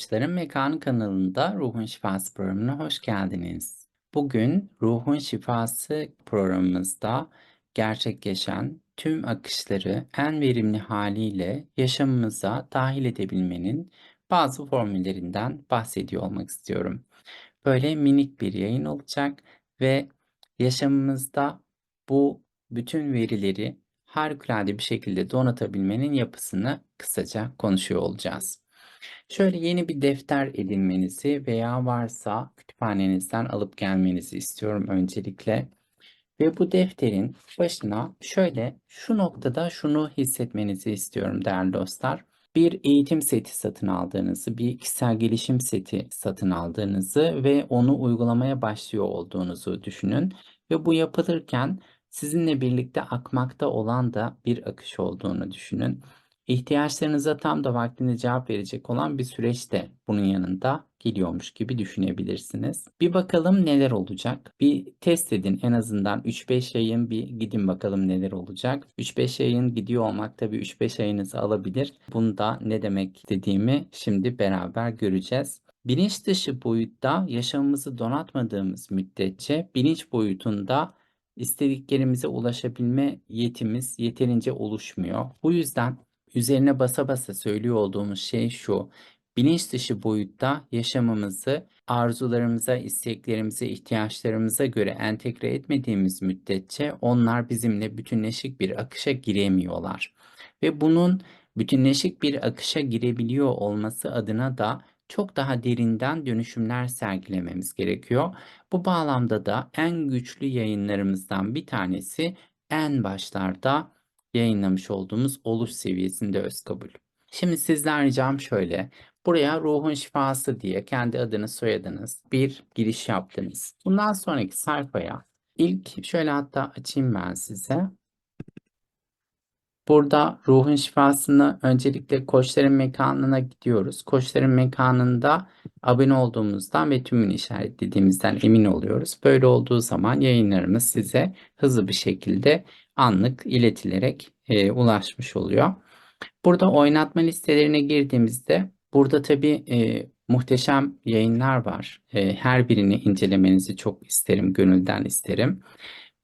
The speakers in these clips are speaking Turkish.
Koçların Mekanı kanalında Ruhun Şifası programına hoş geldiniz. Bugün Ruhun Şifası programımızda gerçekleşen tüm akışları en verimli haliyle yaşamımıza dahil edebilmenin bazı formüllerinden bahsediyor olmak istiyorum. Böyle minik bir yayın olacak ve yaşamımızda bu bütün verileri harikulade bir şekilde donatabilmenin yapısını kısaca konuşuyor olacağız. Şöyle yeni bir defter edinmenizi veya varsa kütüphanenizden alıp gelmenizi istiyorum öncelikle. Ve bu defterin başına şöyle şu noktada şunu hissetmenizi istiyorum değerli dostlar. Bir eğitim seti satın aldığınızı, bir kişisel gelişim seti satın aldığınızı ve onu uygulamaya başlıyor olduğunuzu düşünün. Ve bu yapılırken sizinle birlikte akmakta olan da bir akış olduğunu düşünün. İhtiyaçlarınıza tam da vaktinde cevap verecek olan bir süreç de bunun yanında geliyormuş gibi düşünebilirsiniz. Bir bakalım neler olacak. Bir test edin en azından 3-5 yayın bir gidin bakalım neler olacak. 3-5 yayın gidiyor olmak tabii 3-5 ayınızı alabilir. Bunda ne demek dediğimi şimdi beraber göreceğiz. Bilinç dışı boyutta yaşamımızı donatmadığımız müddetçe bilinç boyutunda istediklerimize ulaşabilme yetimiz yeterince oluşmuyor. Bu yüzden üzerine basa basa söylüyor olduğumuz şey şu. Bilinç dışı boyutta yaşamımızı arzularımıza, isteklerimize, ihtiyaçlarımıza göre entegre etmediğimiz müddetçe onlar bizimle bütünleşik bir akışa giremiyorlar. Ve bunun bütünleşik bir akışa girebiliyor olması adına da çok daha derinden dönüşümler sergilememiz gerekiyor. Bu bağlamda da en güçlü yayınlarımızdan bir tanesi en başlarda yayınlamış olduğumuz oluş seviyesinde öz kabul. Şimdi sizden ricam şöyle. Buraya ruhun şifası diye kendi adınız soyadınız bir giriş yaptınız. Bundan sonraki sayfaya ilk şöyle hatta açayım ben size. Burada ruhun şifasını öncelikle koçların mekanına gidiyoruz. Koçların mekanında abone olduğumuzdan ve tümünü işaretlediğimizden emin oluyoruz. Böyle olduğu zaman yayınlarımız size hızlı bir şekilde anlık iletilerek e, ulaşmış oluyor. Burada oynatma listelerine girdiğimizde burada tabii e, muhteşem yayınlar var. E, her birini incelemenizi çok isterim, gönülden isterim.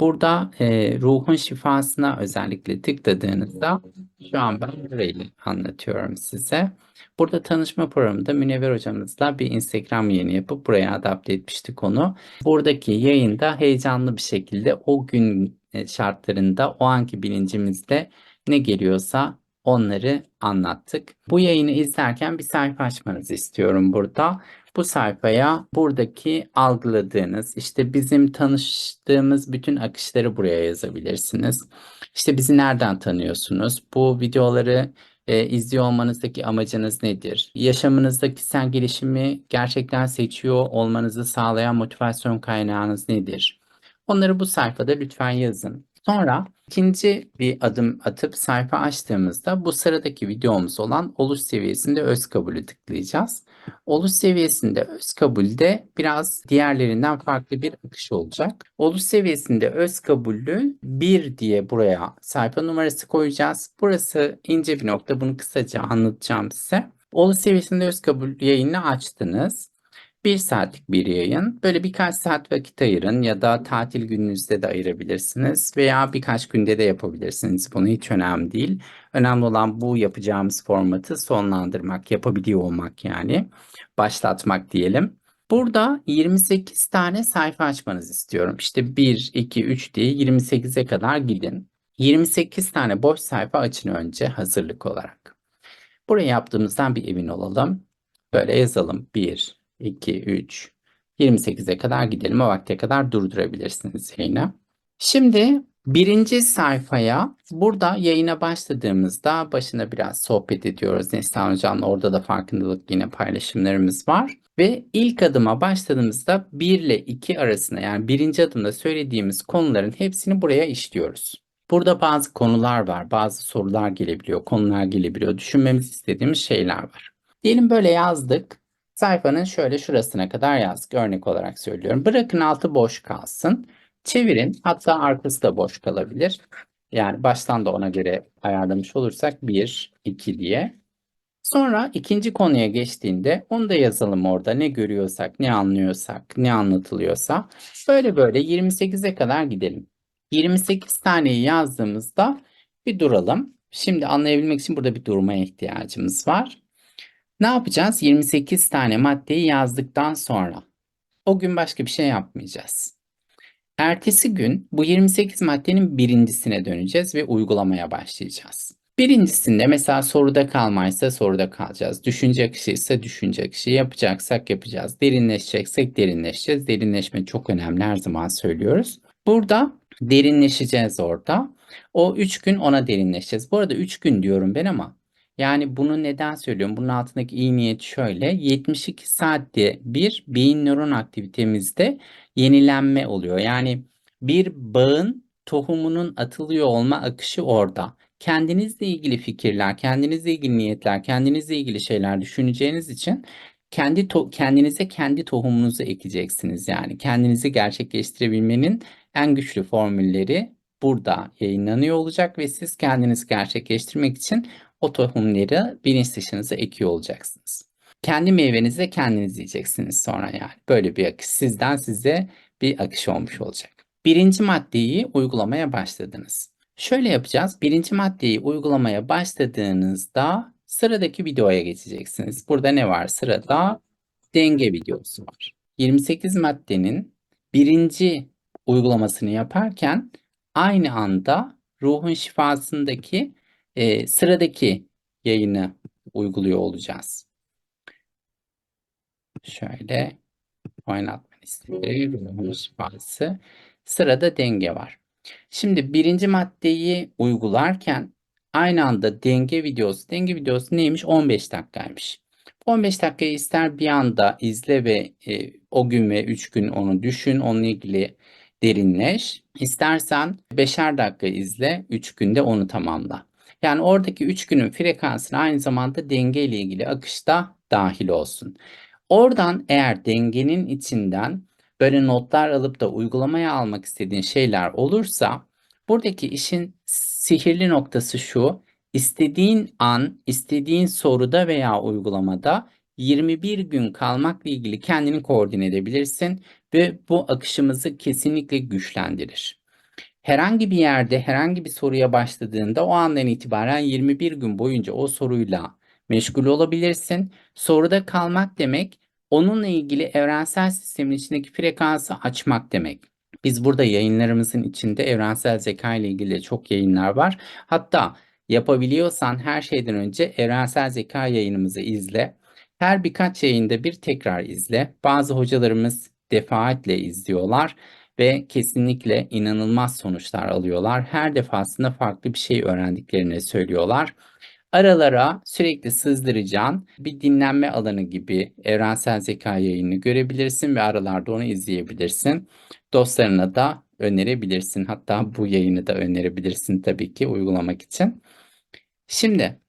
Burada e, ruhun şifasına özellikle tıkladığınızda şu an ben burayı anlatıyorum size. Burada tanışma programında Münevver hocamızla bir Instagram yayını yapıp buraya adapte etmiştik onu. Buradaki yayında heyecanlı bir şekilde o gün şartlarında o anki bilincimizde ne geliyorsa onları anlattık. Bu yayını izlerken bir sayfa açmanızı istiyorum burada. Bu sayfaya buradaki algıladığınız, işte bizim tanıştığımız bütün akışları buraya yazabilirsiniz. İşte bizi nereden tanıyorsunuz? Bu videoları e, izliyor olmanızdaki amacınız nedir? Yaşamınızda kişisel gelişimi gerçekten seçiyor olmanızı sağlayan motivasyon kaynağınız nedir? Onları bu sayfada lütfen yazın. Sonra ikinci bir adım atıp sayfa açtığımızda bu sıradaki videomuz olan oluş seviyesinde öz kabulü tıklayacağız. Oluş seviyesinde öz kabulde biraz diğerlerinden farklı bir akış olacak. Oluş seviyesinde öz kabulü 1 diye buraya sayfa numarası koyacağız. Burası ince bir nokta. Bunu kısaca anlatacağım size. Oluş seviyesinde öz kabul yayını açtınız. Bir saatlik bir yayın. Böyle birkaç saat vakit ayırın ya da tatil gününüzde de ayırabilirsiniz veya birkaç günde de yapabilirsiniz. Bunu hiç önemli değil. Önemli olan bu yapacağımız formatı sonlandırmak, yapabiliyor olmak yani. Başlatmak diyelim. Burada 28 tane sayfa açmanızı istiyorum. İşte 1, 2, 3 diye 28'e kadar gidin. 28 tane boş sayfa açın önce hazırlık olarak. Burayı yaptığımızdan bir emin olalım. Böyle yazalım. 1, 2, 3, 28'e kadar gidelim. O vakte kadar durdurabilirsiniz yayını. Şimdi birinci sayfaya burada yayına başladığımızda başına biraz sohbet ediyoruz. Neslihan Hocam'la orada da farkındalık yine paylaşımlarımız var. Ve ilk adıma başladığımızda 1 ile 2 arasında yani birinci adımda söylediğimiz konuların hepsini buraya işliyoruz. Burada bazı konular var, bazı sorular gelebiliyor, konular gelebiliyor, düşünmemizi istediğimiz şeyler var. Diyelim böyle yazdık. Sayfanın şöyle şurasına kadar yazdık. Örnek olarak söylüyorum. Bırakın altı boş kalsın. Çevirin. Hatta arkası da boş kalabilir. Yani baştan da ona göre ayarlamış olursak 1, 2 diye. Sonra ikinci konuya geçtiğinde onu da yazalım orada ne görüyorsak, ne anlıyorsak, ne anlatılıyorsa. Böyle böyle 28'e kadar gidelim. 28 taneyi yazdığımızda bir duralım. Şimdi anlayabilmek için burada bir durmaya ihtiyacımız var. Ne yapacağız? 28 tane maddeyi yazdıktan sonra o gün başka bir şey yapmayacağız. Ertesi gün bu 28 maddenin birincisine döneceğiz ve uygulamaya başlayacağız. Birincisinde mesela soruda kalmaysa soruda kalacağız. Düşünce akışı ise düşünce akışı. Yapacaksak yapacağız. Derinleşeceksek derinleşeceğiz. Derinleşme çok önemli her zaman söylüyoruz. Burada derinleşeceğiz orada. O 3 gün ona derinleşeceğiz. Bu arada 3 gün diyorum ben ama yani bunu neden söylüyorum? Bunun altındaki iyi niyet şöyle. 72 saatte bir beyin nöron aktivitemizde yenilenme oluyor. Yani bir bağın tohumunun atılıyor olma akışı orada. Kendinizle ilgili fikirler, kendinizle ilgili niyetler, kendinizle ilgili şeyler düşüneceğiniz için kendi to- kendinize kendi tohumunuzu ekeceksiniz yani. Kendinizi gerçekleştirebilmenin en güçlü formülleri burada yayınlanıyor olacak ve siz kendinizi gerçekleştirmek için o tohumları bilinç dışınıza ekiyor olacaksınız. Kendi meyvenizi kendiniz yiyeceksiniz sonra yani. Böyle bir akış sizden size bir akış olmuş olacak. Birinci maddeyi uygulamaya başladınız. Şöyle yapacağız. Birinci maddeyi uygulamaya başladığınızda sıradaki videoya geçeceksiniz. Burada ne var? Sırada denge videosu var. 28 maddenin birinci uygulamasını yaparken aynı anda ruhun şifasındaki e, sıradaki yayını uyguluyor olacağız. Şöyle oynatma listeleri, ruhun şifası. Sırada denge var. Şimdi birinci maddeyi uygularken aynı anda denge videosu, denge videosu neymiş? 15 dakikaymış. 15 dakikayı ister bir anda izle ve e, o gün ve 3 gün onu düşün, onunla ilgili derinleş. İstersen 5'er dakika izle, 3 günde onu tamamla. Yani oradaki 3 günün frekansına aynı zamanda denge ile ilgili akışta dahil olsun. Oradan eğer dengenin içinden böyle notlar alıp da uygulamaya almak istediğin şeyler olursa buradaki işin sihirli noktası şu. İstediğin an, istediğin soruda veya uygulamada 21 gün kalmakla ilgili kendini koordine edebilirsin ve bu akışımızı kesinlikle güçlendirir. Herhangi bir yerde herhangi bir soruya başladığında o andan itibaren 21 gün boyunca o soruyla meşgul olabilirsin. Soruda kalmak demek onunla ilgili evrensel sistemin içindeki frekansı açmak demek. Biz burada yayınlarımızın içinde evrensel zeka ile ilgili çok yayınlar var. Hatta yapabiliyorsan her şeyden önce evrensel zeka yayınımızı izle. Her birkaç yayında bir tekrar izle. Bazı hocalarımız defaatle izliyorlar ve kesinlikle inanılmaz sonuçlar alıyorlar. Her defasında farklı bir şey öğrendiklerini söylüyorlar. Aralara sürekli sızdıracağın bir dinlenme alanı gibi evrensel zeka yayını görebilirsin ve aralarda onu izleyebilirsin. Dostlarına da önerebilirsin. Hatta bu yayını da önerebilirsin tabii ki uygulamak için. Şimdi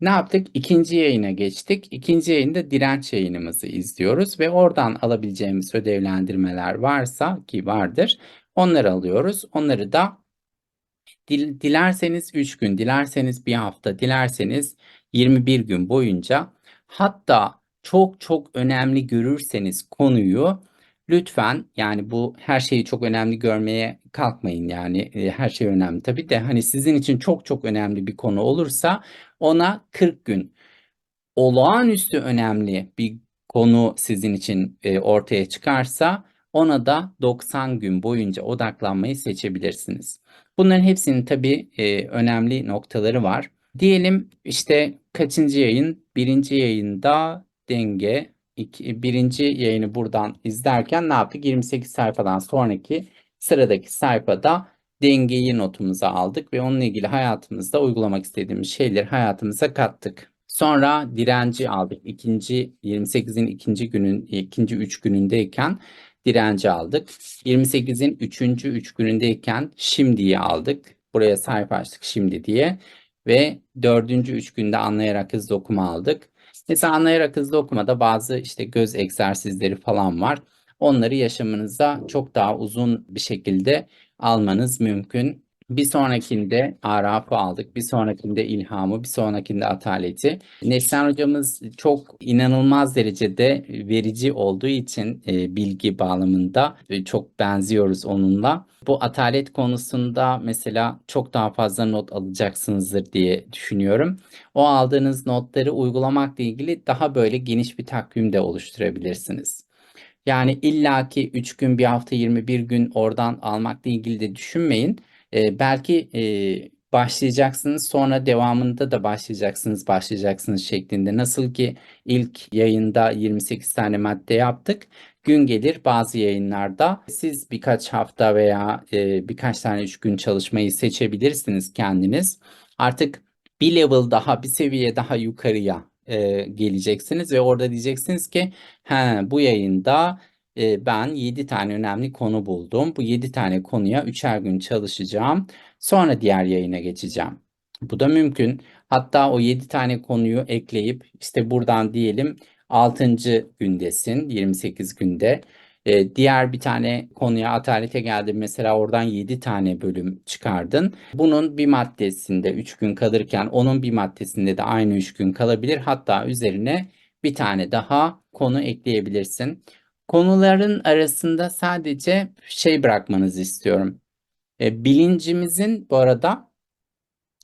ne yaptık? İkinci yayına geçtik. İkinci yayında direnç yayınımızı izliyoruz ve oradan alabileceğimiz ödevlendirmeler varsa ki vardır. Onları alıyoruz. Onları da dil, dilerseniz 3 gün, dilerseniz bir hafta, dilerseniz 21 gün boyunca hatta çok çok önemli görürseniz konuyu lütfen yani bu her şeyi çok önemli görmeye kalkmayın yani e, her şey önemli tabii de hani sizin için çok çok önemli bir konu olursa ona 40 gün olağanüstü önemli bir konu sizin için e, ortaya çıkarsa ona da 90 gün boyunca odaklanmayı seçebilirsiniz. Bunların hepsinin tabii e, önemli noktaları var. Diyelim işte kaçıncı yayın? Birinci yayında denge. İki, birinci yayını buradan izlerken ne yaptık? 28 sayfadan sonraki sıradaki sayfada dengeyi notumuza aldık ve onunla ilgili hayatımızda uygulamak istediğimiz şeyleri hayatımıza kattık. Sonra direnci aldık. İkinci 28'in ikinci günün ikinci üç günündeyken direnci aldık. 28'in üçüncü üç günündeyken şimdiyi aldık. Buraya sayfa açtık şimdi diye. Ve dördüncü üç günde anlayarak hızlı okuma aldık. Mesela anlayarak hızlı okumada bazı işte göz egzersizleri falan var. Onları yaşamınıza çok daha uzun bir şekilde almanız mümkün. Bir sonrakinde Araf'ı aldık, bir sonrakinde ilhamı, bir sonrakinde ataleti. Neslihan hocamız çok inanılmaz derecede verici olduğu için e, bilgi bağlamında e, çok benziyoruz onunla. Bu atalet konusunda mesela çok daha fazla not alacaksınızdır diye düşünüyorum. O aldığınız notları uygulamakla ilgili daha böyle geniş bir takvim de oluşturabilirsiniz. Yani illaki 3 gün, bir hafta, 21 gün oradan almakla ilgili de düşünmeyin. Ee, belki e, başlayacaksınız sonra devamında da başlayacaksınız başlayacaksınız şeklinde. Nasıl ki ilk yayında 28 tane madde yaptık. Gün gelir bazı yayınlarda siz birkaç hafta veya e, birkaç tane 3 gün çalışmayı seçebilirsiniz kendiniz. Artık bir level daha bir seviye daha yukarıya e, geleceksiniz ve orada diyeceksiniz ki He, bu yayında e, ben 7 tane önemli konu buldum. Bu 7 tane konuya 3'er gün çalışacağım. Sonra diğer yayına geçeceğim. Bu da mümkün. Hatta o 7 tane konuyu ekleyip işte buradan diyelim 6. gündesin 28 günde. E, diğer bir tane konuya atalete geldin mesela oradan 7 tane bölüm çıkardın. Bunun bir maddesinde 3 gün kalırken onun bir maddesinde de aynı 3 gün kalabilir. Hatta üzerine bir tane daha konu ekleyebilirsin. Konuların arasında sadece şey bırakmanızı istiyorum. E, bilincimizin bu arada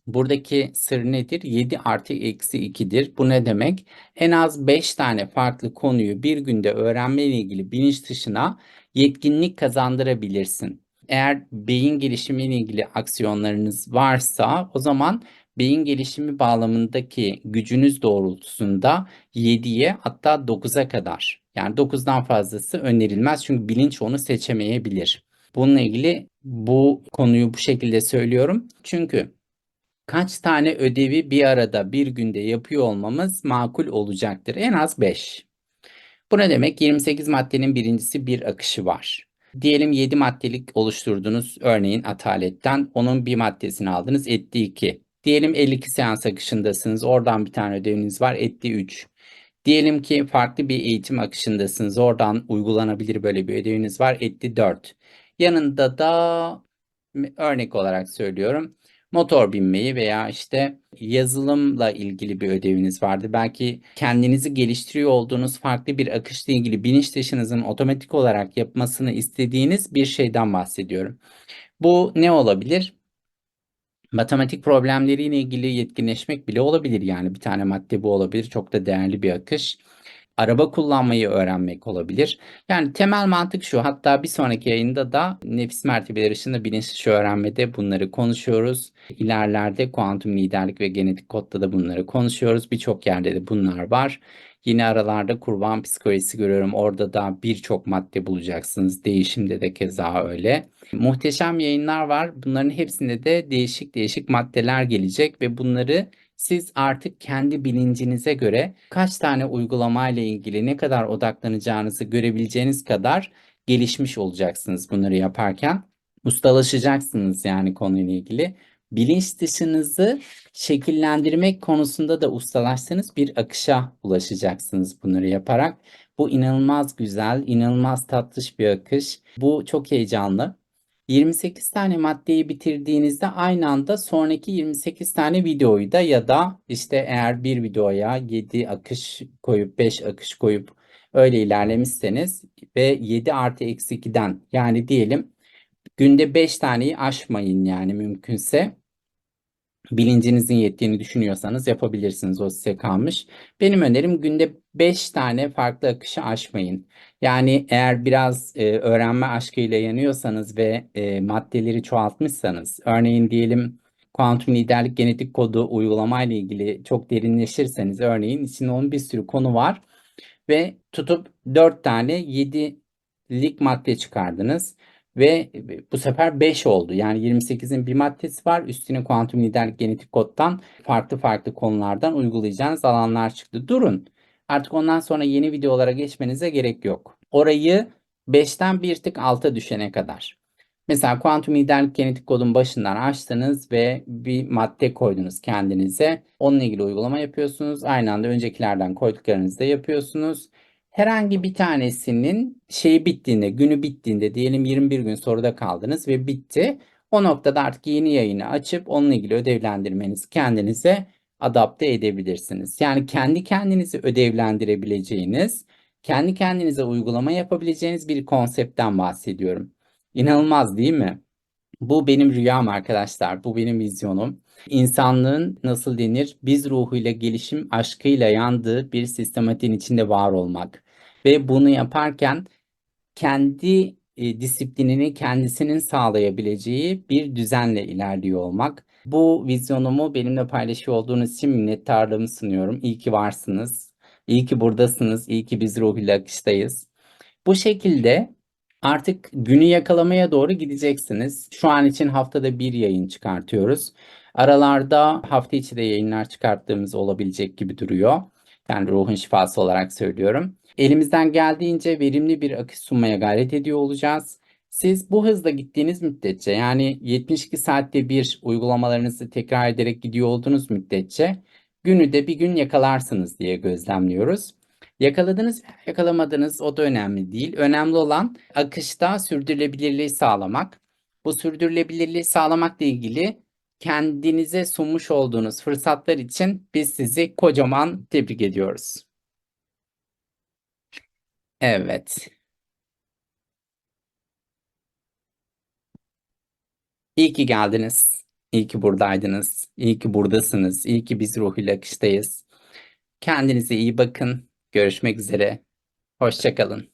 buradaki sır nedir? 7 artı eksi 2'dir. Bu ne demek? En az 5 tane farklı konuyu bir günde öğrenmeyle ilgili bilinç dışına yetkinlik kazandırabilirsin. Eğer beyin gelişimiyle ilgili aksiyonlarınız varsa o zaman beyin gelişimi bağlamındaki gücünüz doğrultusunda 7'ye hatta 9'a kadar yani 9'dan fazlası önerilmez çünkü bilinç onu seçemeyebilir. Bununla ilgili bu konuyu bu şekilde söylüyorum. Çünkü kaç tane ödevi bir arada bir günde yapıyor olmamız makul olacaktır. En az 5. Bu ne demek? 28 maddenin birincisi bir akışı var. Diyelim 7 maddelik oluşturdunuz örneğin ataletten. Onun bir maddesini aldınız etti 2. Diyelim 52 seans akışındasınız. Oradan bir tane ödeviniz var etti 3. Diyelim ki farklı bir eğitim akışındasınız. Oradan uygulanabilir böyle bir ödeviniz var. Etti 4. Yanında da örnek olarak söylüyorum. Motor binmeyi veya işte yazılımla ilgili bir ödeviniz vardı. Belki kendinizi geliştiriyor olduğunuz farklı bir akışla ilgili bilinç dışınızın otomatik olarak yapmasını istediğiniz bir şeyden bahsediyorum. Bu ne olabilir? Matematik problemleriyle ilgili yetkinleşmek bile olabilir. Yani bir tane madde bu olabilir. Çok da değerli bir akış. Araba kullanmayı öğrenmek olabilir. Yani temel mantık şu. Hatta bir sonraki yayında da nefis mertebeleri dışında bilinç dışı öğrenmede bunları konuşuyoruz. İlerlerde kuantum liderlik ve genetik kodda da bunları konuşuyoruz. Birçok yerde de bunlar var. Yine aralarda kurban psikolojisi görüyorum. Orada da birçok madde bulacaksınız. Değişimde de keza öyle. Muhteşem yayınlar var. Bunların hepsinde de değişik değişik maddeler gelecek ve bunları siz artık kendi bilincinize göre kaç tane uygulamayla ilgili ne kadar odaklanacağınızı görebileceğiniz kadar gelişmiş olacaksınız bunları yaparken. Ustalaşacaksınız yani konuyla ilgili. Bilinç dışınızı şekillendirmek konusunda da ustalaşsanız bir akışa ulaşacaksınız bunları yaparak. Bu inanılmaz güzel, inanılmaz tatlış bir akış. Bu çok heyecanlı. 28 tane maddeyi bitirdiğinizde aynı anda sonraki 28 tane videoyu da ya da işte eğer bir videoya 7 akış koyup 5 akış koyup öyle ilerlemişseniz ve 7 artı eksi 2'den yani diyelim günde 5 taneyi aşmayın yani mümkünse bilincinizin yettiğini düşünüyorsanız yapabilirsiniz. O size kalmış. Benim önerim günde 5 tane farklı akışı aşmayın. Yani eğer biraz e, öğrenme aşkıyla yanıyorsanız ve e, maddeleri çoğaltmışsanız, örneğin diyelim kuantum liderlik genetik kodu uygulamayla ilgili çok derinleşirseniz, örneğin içinde onun bir sürü konu var ve tutup 4 tane 7'lik madde çıkardınız. Ve bu sefer 5 oldu. Yani 28'in bir maddesi var. Üstüne kuantum liderlik genetik koddan farklı farklı konulardan uygulayacağınız alanlar çıktı. Durun. Artık ondan sonra yeni videolara geçmenize gerek yok. Orayı 5'ten bir tık alta düşene kadar. Mesela kuantum liderlik genetik kodun başından açtınız ve bir madde koydunuz kendinize. Onunla ilgili uygulama yapıyorsunuz. Aynı anda öncekilerden koyduklarınızı da yapıyorsunuz herhangi bir tanesinin şeyi bittiğinde, günü bittiğinde diyelim 21 gün soruda kaldınız ve bitti. O noktada artık yeni yayını açıp onunla ilgili ödevlendirmenizi kendinize adapte edebilirsiniz. Yani kendi kendinizi ödevlendirebileceğiniz, kendi kendinize uygulama yapabileceğiniz bir konseptten bahsediyorum. İnanılmaz değil mi? Bu benim rüyam arkadaşlar. Bu benim vizyonum. İnsanlığın nasıl denir? Biz ruhuyla gelişim aşkıyla yandığı bir sistematiğin içinde var olmak. Ve bunu yaparken kendi e, disiplinini kendisinin sağlayabileceği bir düzenle ilerliyor olmak. Bu vizyonumu benimle paylaşıyor olduğunuz için minnettarlığımı sunuyorum. İyi ki varsınız. İyi ki buradasınız. İyi ki biz ruhuyla akıştayız. Bu şekilde artık günü yakalamaya doğru gideceksiniz. Şu an için haftada bir yayın çıkartıyoruz. Aralarda hafta içi de yayınlar çıkarttığımız olabilecek gibi duruyor. Yani ruhun şifası olarak söylüyorum. Elimizden geldiğince verimli bir akış sunmaya gayret ediyor olacağız. Siz bu hızla gittiğiniz müddetçe yani 72 saatte bir uygulamalarınızı tekrar ederek gidiyor olduğunuz müddetçe günü de bir gün yakalarsınız diye gözlemliyoruz. Yakaladınız yakalamadınız o da önemli değil. Önemli olan akışta sürdürülebilirliği sağlamak. Bu sürdürülebilirliği sağlamakla ilgili kendinize sunmuş olduğunuz fırsatlar için biz sizi kocaman tebrik ediyoruz. Evet. İyi ki geldiniz. İyi ki buradaydınız. İyi ki buradasınız. İyi ki biz ruhuyla akıştayız. Kendinize iyi bakın. Görüşmek üzere. Hoşça kalın.